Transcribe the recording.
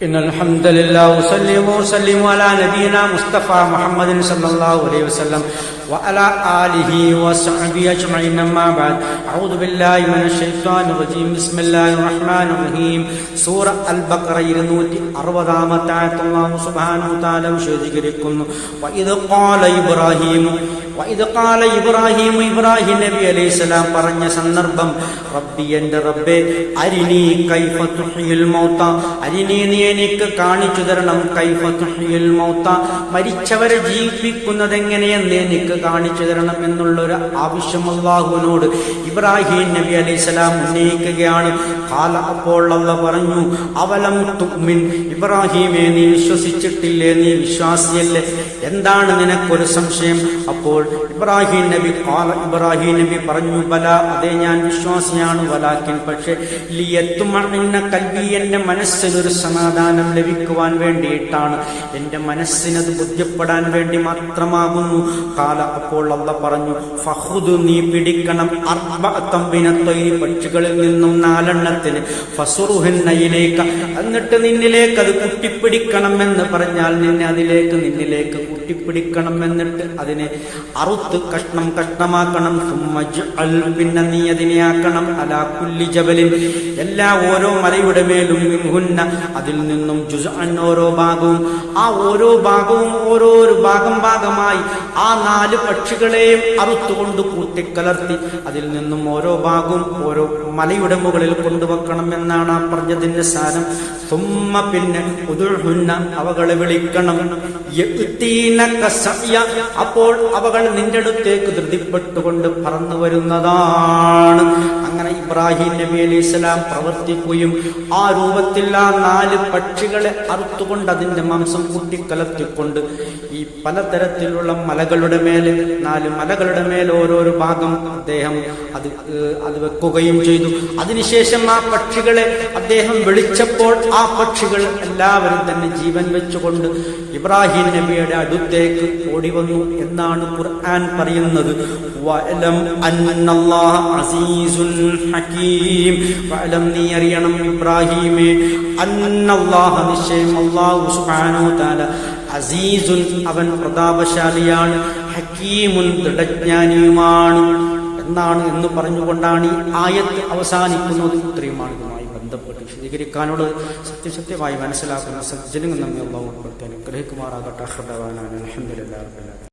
إن الحمد لله وسلم وسلم على نبينا مصطفى محمد صلى الله عليه وسلم وعلى آله وصحبه أجمعين أما بعد أعوذ بالله من الشيطان الرجيم بسم الله الرحمن الرحيم സൂറ അൽ ബക്കറ ഇരുന്നൂറ്റി അറുപതാമത്തെ ആയത്ത് അല്ലാഹു സുബ്ഹാനഹു തആല വിശദീകരിക്കുന്നു വഇദ് ഖാല ഇബ്രാഹിം ഖാല ഇബ്രാഹിം ഇബ്രാഹിം നബി അലൈഹിസ്സലാം പറഞ്ഞ സന്ദർഭം റബ്ബി എന്റെ റബ്ബേ അരിനി കൈഫ തുഹ്യിൽ മൗത അരിനി നീ എനിക്ക് കാണിച്ചു തരണം കൈഫ തുഹ്യിൽ മൗത മരിച്ചവരെ ജീവിപ്പിക്കുന്നത് എങ്ങനെയെന്ന് എനിക്ക് കാണിച്ചു തരണം എന്നുള്ളൊരു ആവശ്യം അള്ളാഹുവിനോട് ഇബ്രാഹിം നബി അലൈഹിസ്സലാം ഉന്നയിക്കുകയാണ്. കാല അപ്പോൾ അള്ള പറഞ്ഞു അവലം തുമിൻ ഇബ്രാഹിമേ നീ വിശ്വസിച്ചിട്ടില്ലേ? നീ വിശ്വാസിയല്ലേ? എന്താണ് നിനക്കൊരു സംശയം? അപ്പോൾ ഇബ്രാഹിം നബി ഇബ്രാഹിം നബി പറഞ്ഞു ബല അതെ ഞാൻ വിശ്വാസിയാണ് വലാക്കിൻ പക്ഷേ ലിയത്തുമറിഞ്ഞ കൽവി എന്റെ മനസ്സിനൊരു സമാധാനം ലഭിക്കുവാൻ വേണ്ടിയിട്ടാണ്. എന്റെ മനസ്സിനത് ബുദ്ധിപ്പെടാൻ വേണ്ടി മാത്രമാകുന്നു. കാല അപ്പോൾ അല്ല പറഞ്ഞു ഫഹുദ് നീ പിടിക്കണം അർബത്തമ്പിനത്തൊയ് പക്ഷികളിൽ നിന്നും നാലെണ്ണത്തിന്. ഫസുറുഹിന്നയിലേക്ക് എന്നിട്ട് നിന്നിലേക്ക് അത് കുട്ടിപ്പിടിക്കണം എന്ന് പറഞ്ഞാൽ നിന്നെ അതിലേക്ക് നിന്നിലേക്ക് കുട്ടിപ്പിടിക്കണം എന്നിട്ട് അതിനെ അറുത്ത് കഷ്ണം കഷ്ണമാക്കണം സുമ്മജ് അൽ പിന്നെ നീ അതിനെ ആക്കണം. അലാ കുല്ലി ജബലിൻ. എല്ലാ ഓരോ മലയുടെ മേലും മിൻഹുന്ന അതിൽ നിന്നും ജുസ് ഓരോ ഭാഗവും. ആ ഓരോ ഭാഗവും ഓരോ ഭാഗം ഭാഗമായി ആ നാല് പക്ഷികളെയും അറുത്തുകൊണ്ട് കൂട്ടിക്കലർത്തി അതിൽ നിന്നും ഓരോ ഭാഗവും ഓരോ മലയുടെ മുകളിൽ കൊണ്ടുവെക്കണം എന്നാണ് ആ പറഞ്ഞതിന്റെ സാരം. സുമ്മ പിന്നെ ഉദുഹുന്ന അവകളെ വിളിക്കണം. അപ്പോൾ അവകൾ നിന്റെ അടുത്തേക്ക് ധൃതിപ്പെട്ടുകൊണ്ട് പറന്നു വരുന്നതാണ്. അങ്ങനെ ഇബ്രാഹിം നബി അലി ഇസ്ലാം പ്രവർത്തിക്കുകയും ആ രൂപത്തിൽ ആ നാല് പക്ഷികളെ അറുത്തുകൊണ്ട് അതിന്റെ മാംസം കൂട്ടിക്കലർത്തിക്കൊണ്ട് ഈ പലതരത്തിലുള്ള മലകളുടെ മേലെ നാല് മലകളുടെ മേലെ ഓരോരോ ഭാഗം അദ്ദേഹം അത് അത് വെക്കുകയും ചെയ്തു. അതിനുശേഷം ആ പക്ഷികളെ അദ്ദേഹം വിളിച്ചപ്പോൾ ആ പക്ഷികൾ എല്ലാവരും തന്നെ ജീവൻ വെച്ചുകൊണ്ട് ഇബ്രാഹിം നബിയുടെ അടുത്തേക്ക് ഓടി വന്നു എന്നാണ് പറയുന്നത് വഅലം അന്നല്ലാഹ അസീസുൻ ഹകീം. വഅലം നീ അറിയണം ഇബ്രാഹിമേ. അന്നല്ലാഹ നിശ്ചയം അല്ലാഹു സുബ്ഹാനഹു തആല അസീസുൻ അവൻ പ്രതാപശാലിയാണ് ഹക്കീമുൻ ദൃഢജ്ഞാനിയുമാണ് എന്നാണ് എന്ന് പറഞ്ഞുകൊണ്ടാണ് ഈ ആയത്ത് അവസാനിക്കുന്നത്. ഇത്രയുമാണ് ഇതുമായി ബന്ധപ്പെട്ട് വിശദീകരിക്കാനോട് സത്യസത്യമായി മനസ്സിലാക്കുന്ന സജ്ജനങ്ങൾ നമ്മെ ഉള്ള ഉൾപ്പെടുത്തി അനുഗ്രഹിക്കുമാറാകട്ടെ. അഹ്ദവാനാണ് അലഹമുല്ലാ